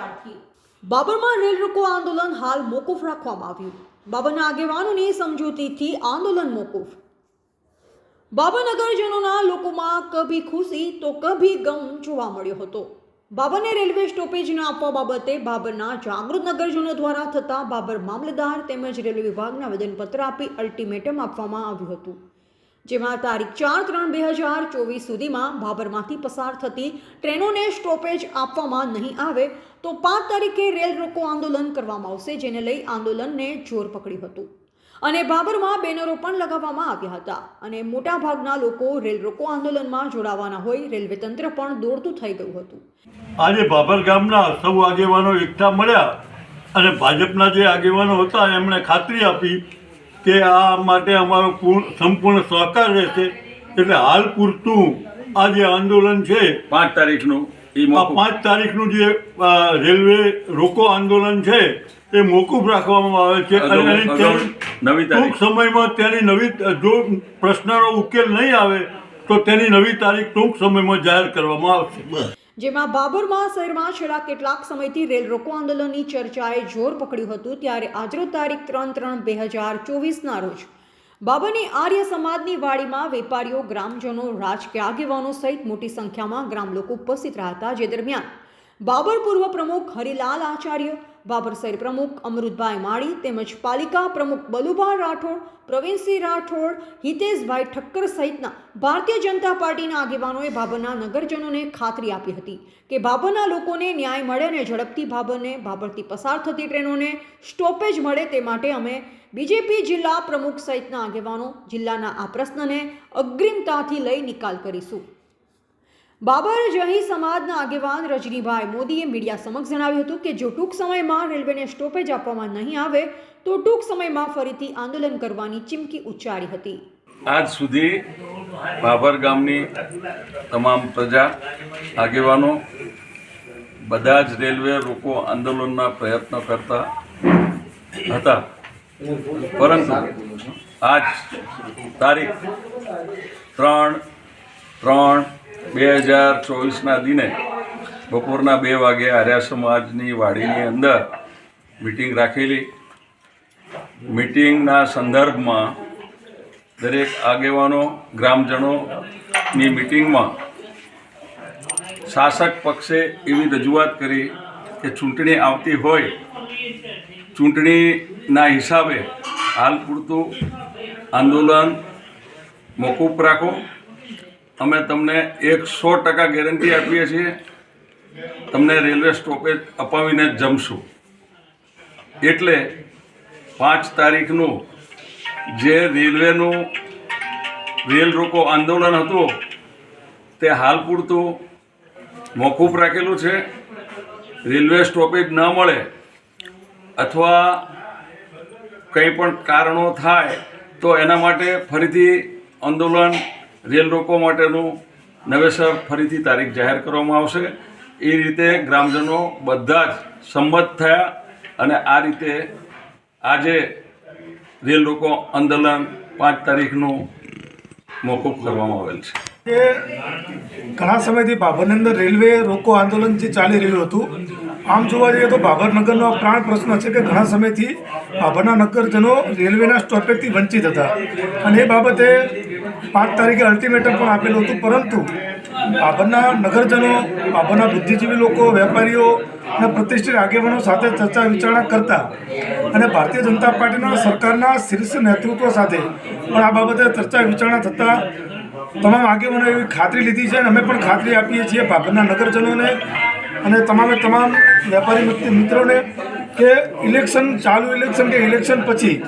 રાખી બાબરમાં rail રોકો આંદોલન હાલ મોકૂફ રાખવામાં આવ્યું. બાબરના આગેવાનોની સમજૂતીથી આંદોલન મોકૂફ. બાબરનગરજનોના લોકોમાં કભી ખુશી તો કભી ગમ જોવા મળ્યો હતો. બાબરને રેલવે સ્ટોપેજ ન આપવા બાબતે બાબરના જાગૃત નગરજનો દ્વારા થતા બાબર મામલતદાર તેમજ રેલવે વિભાગના આવેદનપત્ર આપી અલ્ટિમેટમ આપવામાં આવ્યું હતું. જેમાં તારીખ ચાર ત્રણ બે હજાર ચોવીસ સુધીમાં ભાભરમાંથી પસાર થતી ટ્રેનોને સ્ટોપેજ આપવામાં નહીં આવે તો પાંચ તારીખે રેલ રોકો આંદોલન કરવામાં આવશે, જેને લઈ આંદોલનને જોર પકડ્યું હતું. અને ભાભરમાં બેનરો પણ લગાવવામાં આવ્યા હતા. અને મોટાભાગના લોકો રેલ રોકો આંદોલનમાં જોડાવાના હોય, રેલવે તંત્ર પણ દોડતું થઈ ગયું હતું. આજે ભાભર ગામના સૌ આગેવાનો એકઠા મળ્યા અને ભાજપના જે આગેવાનો હતા, એમણે ખાતરી આપી કે આ માટે અમારો પૂર્ણ સંપૂર્ણ સહકાર રહેશે. એટલે હાલ પૂરતું આ જે આંદોલન છે પાંચ તારીખનું એ આ પાંચ તારીખનું જે રેલવે રોકો આંદોલન છે એ મોકૂફ રાખવામાં આવે છે. અને નવી ટૂંક સમયમાં તેની નવી જો પ્રશ્નનો ઉકેલ નહીં આવે તો તેની નવી તારીખ ટૂંક સમયમાં જાહેર કરવામાં આવશે. જેમાં બાબરમાં શહેરમાં છેલ્લા કેટલાક સમયથી રેલ રોકો આંદોલનની ચર્ચાએ જોર પકડ્યું હતું, ત્યારે આજરો તારીખ ત્રણ ત્રણ બે હજાર ચોવીસના રોજ બાબરની આર્ય સમાજની વાડીમાં વેપારીઓ, ગ્રામજનો, રાજકીય આગેવાનો સહિત મોટી સંખ્યામાં ગ્રામ લોકો ઉપસ્થિત રહ્યા હતા. જે દરમિયાન બાબર પૂર્વ પ્રમુખ હરિલાલ આચાર્ય શહેર પ્રમુખ અમૃતભાઈ માળી તેમજ પાલિકા પ્રમુખ બલુભા રાઠોડ, પ્રવીણસિંહ રાઠોડ, હિતેશભાઈ ઠક્કર સહિતના ભારતીય જનતા પાર્ટીના આગેવાનોએ બાબરના નગરજનોને ખાતરી આપી હતી કે બાબરના લોકોને ન્યાય મળે અને ઝડપથી બાબરને બાબરથી પસાર થતી ટ્રેનોને સ્ટોપેજ મળે તે માટે અમે બીજેપી જિલ્લા પ્રમુખ સહિતના આગેવાનો જિલ્લાના આ પ્રશ્નને અગ્રિમતાથી લઈ નિકાલ કરીશું. બાબર જહી સમાજના આગેવાન રજનીભાઈ મોદીએ મીડિયા સમક્ષ જણાવ્યું હતું કે જો ટૂંક સમયમાં રેલવેને સ્ટોપેજ આપવામાં નહીં આવે, તો ટૂંક સમયમાં ફરીથી આંદોલન કરવાની ચીમકી ઉચ્ચારી હતી. આજ સુધી બાબર ગામની તમામ પ્રજા, આગેવાનો, બધા જ રેલવે રોકો આંદોલનના પ્રયત્નો કરતા હતા. પરંતુ આજ તારીખ ત્રણ ત્રણ બે હજાર ચોવીસના દિને બપોરના બે વાગે આર્ય સમાજની વાડીની અંદર મિટિંગ રાખેલી. મિટિંગના સંદર્ભમાં દરેક આગેવાનો, ગ્રામજનોની મિટિંગમાં શાસક પક્ષે એવી રજૂઆત કરી કે ચૂંટણી આવતી હોય, ચૂંટણીના હિસાબે હાલ પૂરતું આંદોલન મોકૂફ રાખો. અમે તમને એક સો ટકા ગેરંટી આપીએ છીએ. તમને રેલવે સ્ટોપેજ અપાવીને જ જમશું. એટલે પાંચ તારીખનું જે રેલવેનું રેલ રોકો આંદોલન હતું, તે હાલ પૂરતું મોકૂફ રાખેલું છે. રેલવે સ્ટોપેજ ન મળે અથવા કંઈ પણ કારણો થાય, તો એના માટે ફરીથી આંદોલન રેલ રોકો માટેનું નવેસર ફરીથી તારીખ જાહેર કરવામાં આવશે. એ રીતે ગ્રામજનો બધા જ સંમત થયા અને આ રીતે આજે રેલ રોકો આંદોલન પાંચ તારીખનું મોકૂફ કરવામાં આવેલ છે. ઘણા સમયથી ભાભરની અંદર રેલવે રોકો આંદોલન જે ચાલી રહ્યું હતું આમ જોવા જઈએ તો ભાભરનગરનો આ પ્રાણ પ્રશ્ન છે કે ઘણા સમયથી ભાભરના નગરજનો રેલવેના સ્ટોપેજથી વંચિત હતા. અને એ બાબતે પાંચ તારીખે અલ્ટિમેટમ પણ આપેલું હતું, પરંતુ ભાભરના નગરજનો ભાભરના બુદ્ધિજીવી લોકો, વેપારીઓ અને પ્રતિષ્ઠિત આગેવાનો સાથે ચર્ચા વિચારણા કરતા અને ભારતીય જનતા પાર્ટીના સરકારના શીર્ષ નેતૃત્વ સાથે પણ આ બાબતે ચર્ચા વિચારણા થતાં તમામ આગેવાનો એવી ખાતરી લીધી છે અને અમે પણ ખાતરી આપીએ છીએ ભાભરના નગરજનોને અને તમામે તમામ વેપારી મિત્ર- મિત્રોને કે ઇલેક્શન, ચાલુ ઇલેક્શન કે ઇલેક્શન પછી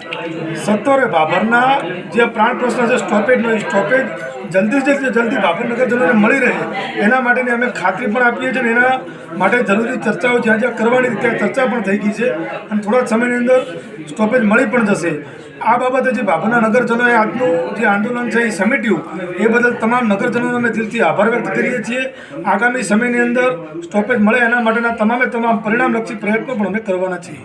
સત્તરે ભાભરના જે પ્રાણ પ્રશ્ન છે, સ્ટોપેજનો એ સ્ટોપેજ જલ્દી જલ્દી જલ્દી ભાભર નગરજનોને મળી રહે. એના માટેની અમે ખાતરી પણ આપીએ છીએ અને એના માટે જરૂરી ચર્ચાઓ જ્યાં જ્યાં કરવાની ત્યાં ચર્ચા પણ થઈ ગઈ છે અને થોડા સમયની અંદર સ્ટોપેજ મળી પણ જશે. આ બાબતે જે બાપુના નગરજનોએ આજનું જે આંદોલન છે એ સમેટ્યું, એ બદલ તમામ નગરજનોનો અમે દિલથી આભાર વ્યક્ત કરીએ છીએ. આગામી સમયની અંદર સ્ટોપેજ મળે એના માટેના તમામે તમામ પરિણામલક્ષી પ્રયત્નો પણ અમે કરવાના છીએ.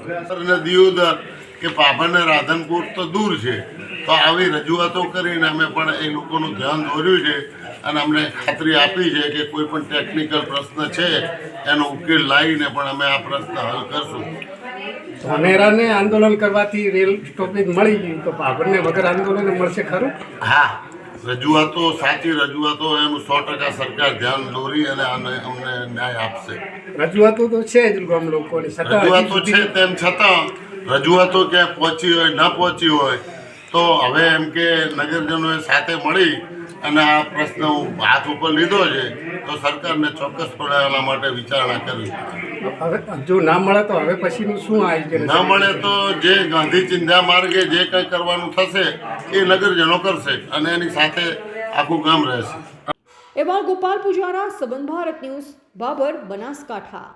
દિયોદર કે પાભર ને રાધનપુર તો દૂર છે, તો આવી રજૂઆતો કરીને અમે પણ એ લોકોનું ધ્યાન દોર્યું છે અને અમને ખાતરી આપી છે કે કોઈ પણ ટેકનિકલ પ્રશ્ન છે, એનો ઉકેલ લાવીને પણ અમે આ પ્રશ્ન હલ કરશું. ધાનેરાને આંદોલન કરવાથી રેલ સ્ટોપેજ મળી ગયું. તો ભાભરને વગર આંદોલન મળશે ખરું? હા રજૂઆતો સાચી રજૂઆતો એનું સો ટકા સરકાર ધ્યાન દોરી અને આને અમને ન્યાય આપશે. રજૂઆતો તો છે જ ગામ લોકોની રજૂઆતો છે તેમ છતાં રજૂઆતો ક્યાંય પહોંચી હોય ન પહોંચી હોય તો હવે એમ કે નગરજનોએ સાથે મળી અને આ પ્રશ્ન હાથ ઉપર લીધો છે તો સરકારને ચોક્કસપણે આના માટે વિચારણા કરવી. હવે જો ના મળે તો હવે પછીનું શું આયોજન ના મળે તો જે ગાંધી ચિંધ્યા માર્ગે જે કંઈ કરવાનું થશે એ નગરજનો કરશે અને એની સાથે આખું ગામ રહેશે. એવા ગોપાલ પૂજારા સંબંધ ભારત ન્યૂઝ બાબર બનાસકાંઠા.